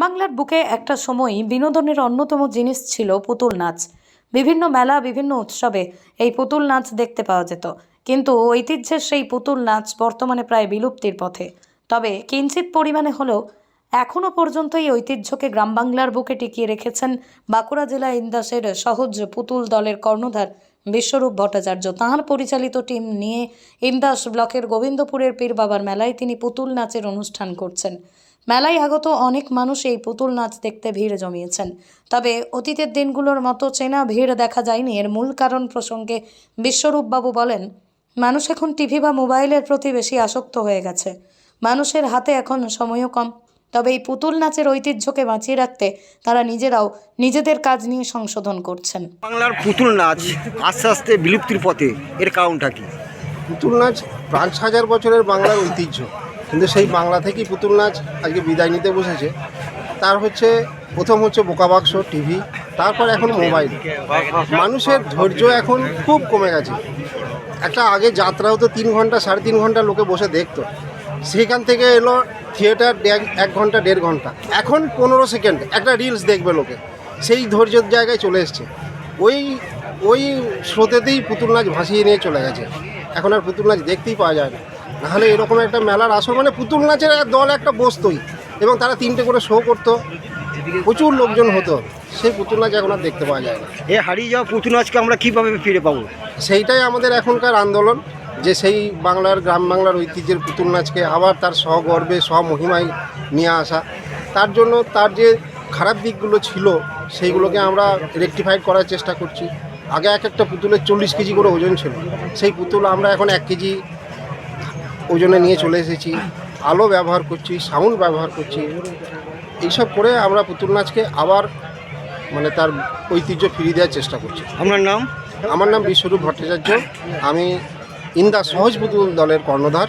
বাংলার বুকে একটা সময় বিনোদনের অন্যতম জিনিস ছিল পুতুল নাচ। বিভিন্ন মেলা, বিভিন্ন উৎসবে এই পুতুল নাচ দেখতে পাওয়া যেত। কিন্তু ঐতিহ্যের সেই পুতুল নাচ বর্তমানে প্রায় বিলুপ্তির পথে। তবে কিঞ্চিত পরিমাণে হলেও এখনও পর্যন্ত এই ঐতিহ্যকে গ্রাম বাংলার বুকে টিকিয়ে রেখেছেন বাঁকুড়া জেলা ইন্দাসের সহজ পুতুল দলের কর্ণধার বিশ্বরূপ ভট্টাচার্য। তাঁর পরিচালিত টিম নিয়ে ইন্দাস ব্লকের গোবিন্দপুরের পীর বাবার মেলায় তিনি পুতুল নাচের অনুষ্ঠান করছেন। মেলায় আগত অনেক মানুষ এই পুতুল নাচ দেখতে ভিড় জমিয়েছেন। তবে অতীতের দিনগুলোর মতো চেনা ভিড় দেখা যায়নি। এর মূল কারণ প্রসঙ্গে বিশ্বরূপবাবু বলেন, মানুষ এখন টিভি বা মোবাইলের প্রতি বেশি আসক্ত হয়ে গেছে। মানুষের হাতে এখন সময়ও কম। তবে এই পুতুল নাচের ঐতিহ্যকে বাঁচিয়ে রাখতে তারা নিজেরাও নিজেদের কাজ নিয়ে সংশোধন করছেন। বাংলার পুতুল নাচ আস্তে আস্তে বিলুপ্তির পথে এর কারণটা কি? পুতুল নাচ পাঁচ হাজার বছরের বাংলার ঐতিহ্য। কিন্তু সেই বাংলা থেকেই পুতুল নাচ আজকে বিদায় নিতে বসেছে। তার হচ্ছে প্রথম হচ্ছে বোকাবাক্স টিভি তারপর এখন মোবাইল। মানুষের ধৈর্য এখন খুব কমে গেছে। একটা আগে যাত্রা হতো তিন ঘণ্টা সাড়ে তিন ঘণ্টা লোকে বসে দেখতো। সেখান থেকে এলো থিয়েটার এক ঘণ্টা দেড় ঘণ্টা। এখন পনেরো সেকেন্ড একটা রিলস দেখবে লোকে। সেই ধৈর্যের জায়গায় চলে এসছে। ওই ওই স্রোতেতেই পুতুল নাচ ভাসিয়ে নিয়ে চলে গেছে। এখন আর পুতুল নাচ দেখতেই পাওয়া যায় না। নাহলে এরকম একটা মেলার আসর মানে পুতুল নাচের দল একটা বসতোই। এবং তারা তিনটে করে শো করতো। প্রচুর লোকজন হতো। সেই পুতুল নাচ এখন আর দেখতে পাওয়া যায় না। এ হারিয়ে যাওয়া পুতুল নাচকে আমরা কীভাবে ফিরে পাবো? সেইটাই আমাদের এখনকার আন্দোলন। যে সেই বাংলার গ্রাম বাংলার ঐতিহ্যের পুতুল নাচকে আবার তার স্বগর্বে স্বমহিমায় নিয়ে আসা। তার জন্য তার যে খারাপ দিকগুলো ছিল সেইগুলোকে আমরা রেকটিফাইড করার চেষ্টা করছি। আগে এক একটা পুতুলের চল্লিশ কেজি করে ওজন ছিল। সেই পুতুল আমরা এখন এক কেজি ওজনে নিয়ে চলে এসেছি। আলো ব্যবহার করছি সাউন্ড ব্যবহার করছি। এইসব করে আমরা পুতুল নাচকে আবার মানে তার ঐতিহ্য ফিরিয়ে দেওয়ার চেষ্টা করছি। আপনার নাম? আমার নাম বিশ্বরূপ ভট্টাচার্য। আমি ইন্দা সহজ পুতুল দলের কর্ণধার।